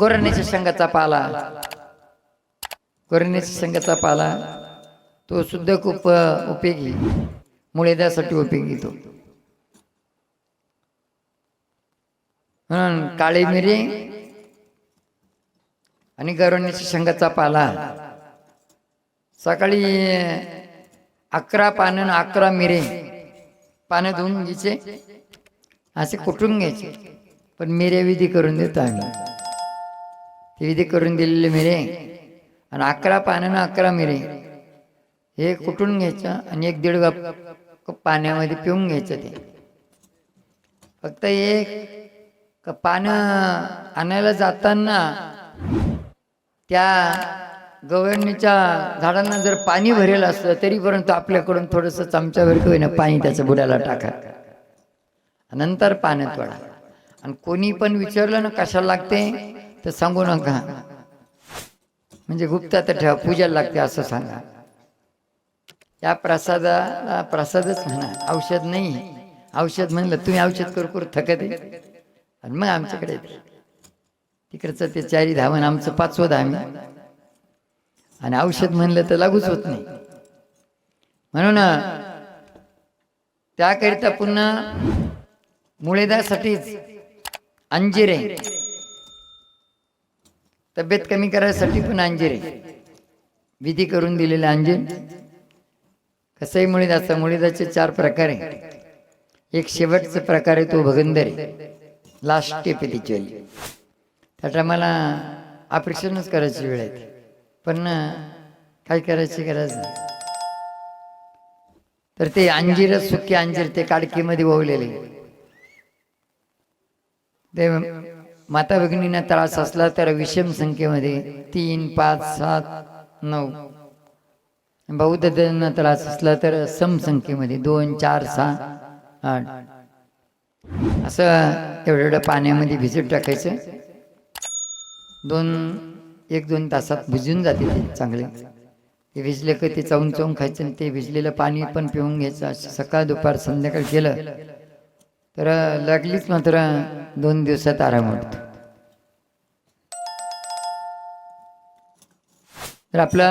गोरण्याच्या शेंगाचा पाला. गोरण्याच्या शेंगाचा पाला. तो सुद्धा खूप उपयोगी उपयोगी. मुळेद्यासाठी उपयोगी तो. म्हणून काळी मिरी आणि गरवण्याच्या शेंगाचा पाला. सकाळी अकरा पानं आणि अकरा मिरे. पानं धुवून घ्यायचे. असे कुटून घ्यायचे. पण मिरे विधी करून देतो आम्ही. ते विधी करून दिलेले मिरे. आणि अकरा पानं अकरा मिरे. हे कुटून घ्यायचं? आणि एक दीड कप पाण्यामध्ये पिऊन घ्यायचं ते. फक्त एक पानं आणायला जाताना त्या गवळणीच्या झाडांना जर पाणी भरेल असलं तरी परंतु आपल्याकडून थोडंसं चमच्यावर का होईना पाणी त्याचं बुडाला टाका. नंतर पाण्यात वडा आणि कोणी पण विचारलं ना कशाला लागते? तर सांगू नका. म्हणजे गुप्तात ठेवा पूजाला लागते असं सांगा. या प्रसादाला प्रसादच म्हणा औषध नाही. औषध म्हणलं तुम्ही औषध करू करू थकत आहे. आणि मग आमच्याकडे तिकडचं ते चारी धावन आमचं पाचवं धाम आहे. आणि औषध म्हणलं तर लागूच होत नाही. म्हणून त्याकरिता पुन्हा मुळेदासाठीच अंजिरे तब्येत कमी करायसाठी पण अंजीर आहे. विधी करून दिलेले अंजीर. कसंही मुळीदाचा मुळीदाचे चार प्रकार आहे एक शेवटचा प्रकार आहे तो भगंदर आहे. लास्ट स्टेप आहे त्याची. त्या टायमाला ऑपरेशनच करायची वेळ आहे. पण काय करायची गरज नाही तर ते अंजीर सुके अंजीर ते काडकीमध्ये ओवलेले. ते माता भगिनींना त्रास असला तर विषम संख्येमध्ये तीन पाच सात नऊ. बौद्ध त्यांना त्रास असला तर सम संख्येमध्ये दोन चार सहा आठ. असं एवढं एवढं पाण्यामध्ये भिजत टाकायचं. दोन एक दोन तासात भिजून जाते ते चांगले. ते भिजले का ते चावून चावून खायचं आणि ते भिजलेलं पाणी पण पिऊन घ्यायचं. असं सकाळ दुपार संध्याकाळ केलं तर लागलीच मात्र दोन दिवसात आराम वाटतो तर आपला